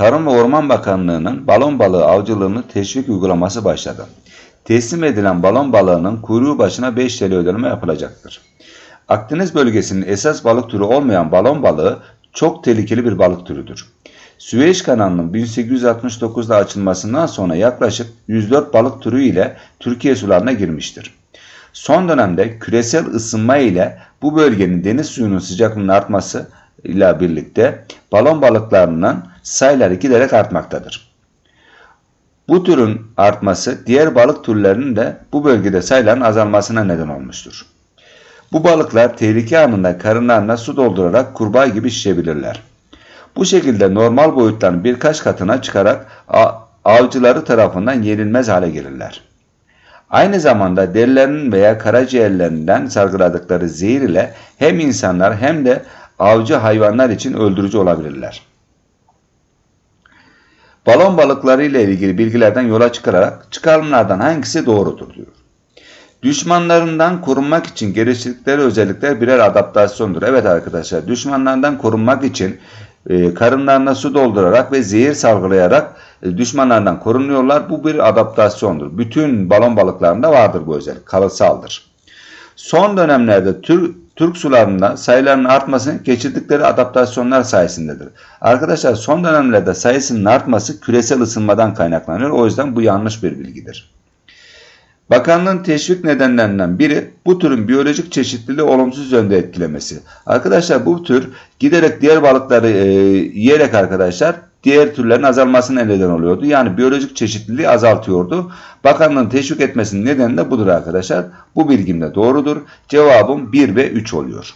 Tarım ve Orman Bakanlığı'nın balon balığı avcılığını teşvik uygulaması başladı. Teslim edilen balon balığının kuyruğu başına 5 TL ödeme yapılacaktır. Akdeniz bölgesinin esas balık türü olmayan balon balığı çok tehlikeli bir balık türüdür. Süveyş kanalının 1869'da açılmasından sonra yaklaşık 104 balık türü ile Türkiye sularına girmiştir. Son dönemde küresel ısınma ile bu bölgenin deniz suyunun sıcaklığının artması ile birlikte balon balıklarının sayıları giderek artmaktadır. Bu türün artması diğer balık türlerinin de bu bölgede sayıların azalmasına neden olmuştur. Bu balıklar tehlike anında karınlarına su doldurarak kurbağa gibi şişebilirler. Bu şekilde normal boyutların birkaç katına çıkarak avcıları tarafından yenilmez hale gelirler. Aynı zamanda derilerinin veya karaciğerlerinden salgıladıkları zehir ile hem insanlar hem de avcı hayvanlar için öldürücü olabilirler. Balon balıkları ile ilgili bilgilerden yola çıkarak çıkarımlardan hangisi doğrudur diyor. Düşmanlarından korunmak için geliştirdikleri özellikler birer adaptasyondur. Evet arkadaşlar düşmanlardan korunmak için e, karınlarına su doldurarak ve zehir salgılayarak e, düşmanlardan korunuyorlar. Bu bir adaptasyondur. Bütün balon balıklarında vardır bu özellik. Kalıtsaldır. Son dönemlerde Türk, Türk sularında sayılarının artması geçirdikleri adaptasyonlar sayesindedir. Arkadaşlar son dönemlerde sayısının artması küresel ısınmadan kaynaklanıyor. O yüzden bu yanlış bir bilgidir. Bakanlığın teşvik nedenlerinden biri bu türün biyolojik çeşitliliği olumsuz yönde etkilemesi. Arkadaşlar bu tür giderek diğer balıkları e, yiyerek arkadaşlar diğer türlerin azalmasına neden oluyordu. Yani biyolojik çeşitliliği azaltıyordu. Bakanlığın teşvik etmesinin nedeni de budur arkadaşlar. Bu bilgim de doğrudur. Cevabım 1 ve 3 oluyor.